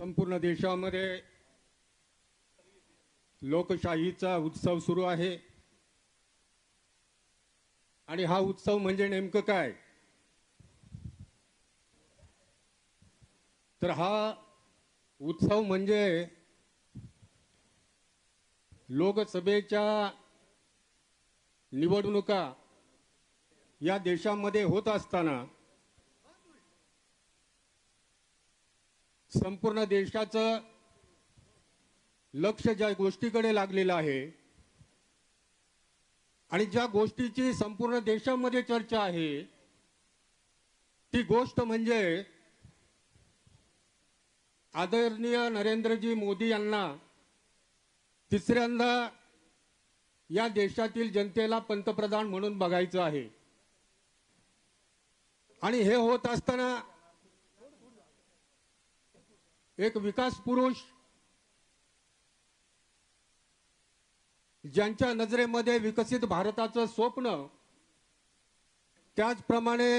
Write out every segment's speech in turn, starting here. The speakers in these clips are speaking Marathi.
संपूर्ण देशामध्ये लोकशाहीचा उत्सव सुरू आहे. आणि हा उत्सव म्हणजे नेमकं काय? तर हा उत्सव म्हणजे लोकसभेच्या निवडणुका या देशामध्ये होत असताना संपूर्ण देशाचं लक्ष ज्या गोष्टीकडे लागलेलं आहे आणि ज्या गोष्टीची संपूर्ण देशामध्ये चर्चा आहे ती गोष्ट म्हणजे आदरणीय नरेंद्रजी मोदी यांना तिसऱ्यांदा या देशातील जनतेला पंतप्रधान म्हणून बघायचं आहे. आणि हे होत असताना एक विकास पुरुष ज्यांच्या नजरेमध्ये विकसित भारताचं स्वप्न त्याचप्रमाणे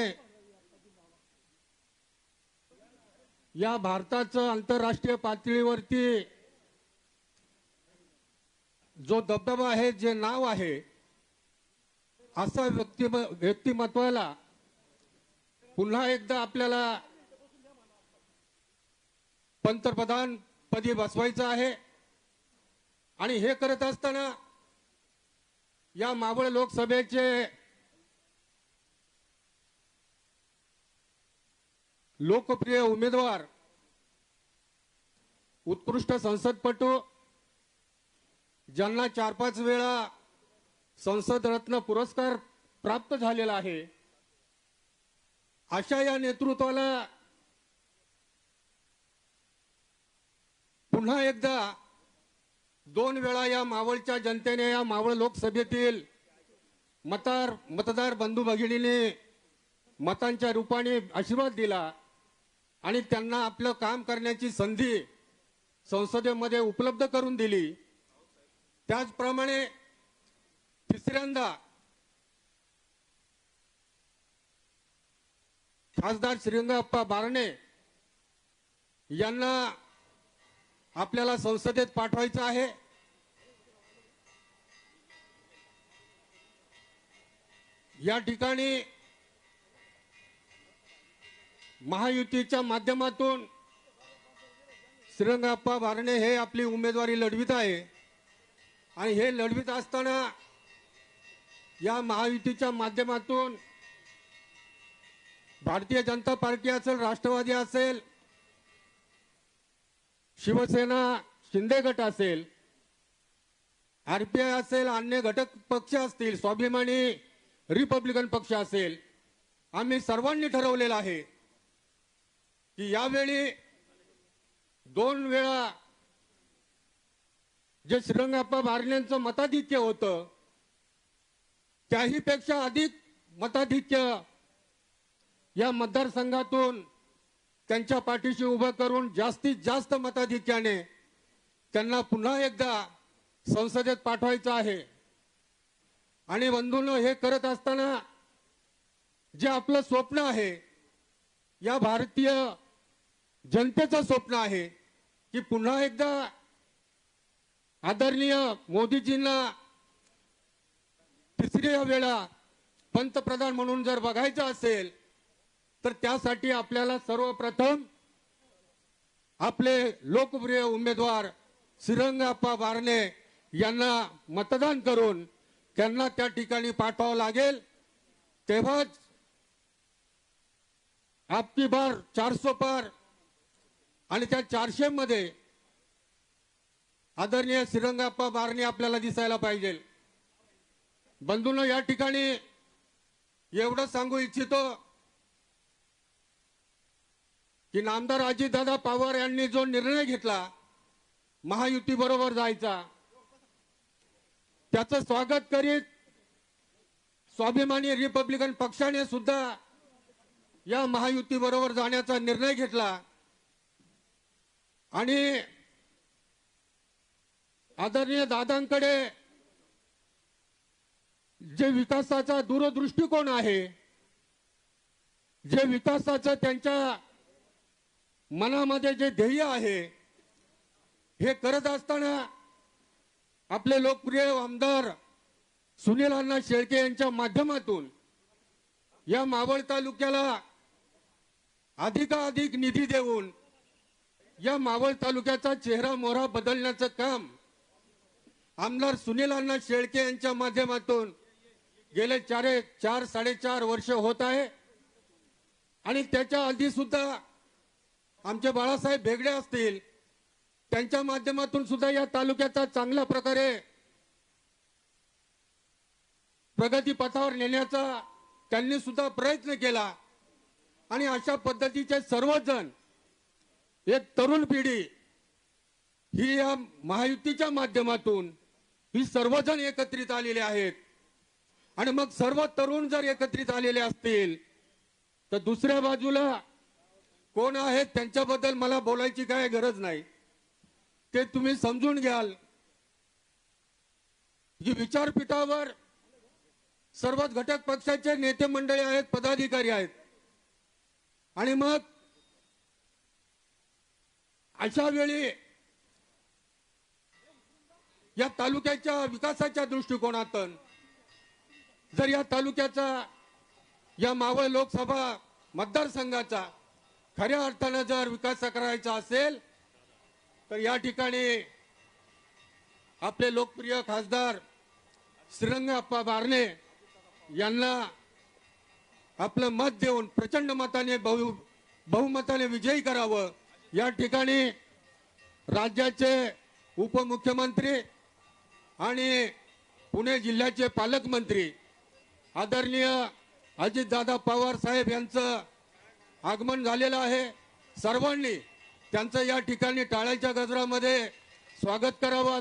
या भारताचं आंतरराष्ट्रीय पातळीवरती जो दबदबा आहे जे नाव आहे असा व्यक्तिम व्यक्तिमत्वाला पुन्हा एकदा आपल्याला पंतप्रधान पदी बसवायचं आहे. आणि हे करत असताना या मावळ लोकसभेचे लोकप्रिय उमेदवार उत्कृष्ट संसदपटू ज्यांना चार पाच वेळा संसद रत्न पुरस्कार प्राप्त झालेला आहे अशा या नेतृत्वाला पुन्हा एकदा दोन वेळा या मावळच्या जनतेने या मावळ लोकसभेतील मतार मतदार बंधू भगिनीने मतांच्या रूपाने आशीर्वाद दिला आणि त्यांना आपलं काम करण्याची संधी संसदेमध्ये उपलब्ध करून दिली. त्याचप्रमाणे तिसऱ्यांदा खासदार श्रीरंगाप्पा बारणे यांना आपल्याला संसदेत पाठवायचं आहे. या ठिकाणी महायुतीच्या माध्यमातून श्रीरंगाप्पा बारणे हे आपली उमेदवारी लढवित आहे. आणि हे लढवित असताना या महायुतीच्या माध्यमातून भारतीय जनता पार्टी असेल राष्ट्रवादी असेल शिवसेना शिंदे गट असेल आरपीआय असेल अन्य घटक पक्ष असतील स्वाभिमानी रिपब्लिकन पक्ष असेल आम्ही सर्वांनी ठरवलेलं आहे की यावेळी दोन वेळा जे श्रीरंगाप्पा बारण्यांचं मताधिक्य होतं त्याही पेक्षा अधिक मताधिक्य या मतदारसंघातून त्यांच्या पाठीशी उभं करून जास्तीत जास्त मताधिक्याने त्यांना पुन्हा एकदा संसदेत पाठवायचं आहे. आणि बंधूंनो हे करत असताना जे आपलं स्वप्न आहे या भारतीय जनतेचं स्वप्न आहे की पुन्हा एकदा आदरणीय मोदीजींना तिसऱ्या वेळा पंतप्रधान म्हणून जर बघायचं असेल तर त्यासाठी आपल्याला सर्वप्रथम आपले लोकप्रिय उमेदवार श्रीरंगाप्पा बारणे यांना मतदान करून त्यांना त्या ठिकाणी पाठवावं लागेल. तेव्हाच आपकी बार चारसो पार आणि त्या चारशे मध्ये आदरणीय श्रीरंगाप्पा बारणे आपल्याला दिसायला पाहिजे. बंधून या ठिकाणी एवढं सांगू इच्छितो की नामदार अजितदादा पवार यांनी जो निर्णय घेतला महायुती बरोबर जायचा त्याचं स्वागत करीत स्वाभिमानी रिपब्लिकन पक्षाने सुद्धा या महायुती बरोबर जाण्याचा निर्णय घेतला. आणि आदरणीय दादांकडे जे विकासाचा दूरदृष्टिकोन आहे जे विकासाचं त्यांच्या मनामध्ये जे ध्येय आहे हे करत असताना आपले लोकप्रिय आमदार सुनील अण्णा शेळके यांच्या माध्यमातून या मावळ तालुक्याला अधिकाधिक निधी देऊन या मावळ तालुक्याचा चेहरा मोहरा बदलण्याचं काम आमदार सुनील अण्णा शेळके यांच्या माध्यमातून गेले चारे चार साडेचार वर्ष होत आहे. आणि त्याच्या आधी सुद्धा आमचे बाळासाहेब भेगडे असतील त्यांच्या माध्यमातून सुद्धा या तालुक्याचा चांगल्या प्रकारे प्रगतीपथावर नेण्याचा त्यांनी सुद्धा प्रयत्न केला. आणि अशा पद्धतीचे सर्वजण एक तरुण पिढी ही या महायुतीच्या माध्यमातून ही सर्वजण एकत्रित आलेले आहेत. आणि मग सर्व तरुण जर एकत्रित आलेले असतील तर दुसऱ्या बाजूला कोण आहेत त्यांच्याबद्दल मला बोलायची काय गरज नाही. ते तुम्ही समजून घ्याल. की विचारपीठावर सर्वच घटक पक्षाचे नेते मंडळी आहेत पदाधिकारी आहेत. आणि मग अशा वेळी या तालुक्याच्या विकासाच्या दृष्टिकोनातून जर या तालुक्याचा या मावळ लोकसभा मतदारसंघाचा खऱ्या अर्थानं जर विकास करायचा असेल तर या ठिकाणी आपले लोकप्रिय खासदार श्रीरंग अप्पा बारणे यांना आपलं मत देऊन प्रचंड मताने बहु बहुमताने विजयी करावं. या ठिकाणी राज्याचे उपमुख्यमंत्री आणि पुणे जिल्ह्याचे पालकमंत्री आदरणीय अजितदादा पवार साहेब यांचं आगमन झालेलं आहे. सर्वांनी त्यांचं या ठिकाणी टाळ्याच्या गजरामध्ये स्वागत करावं.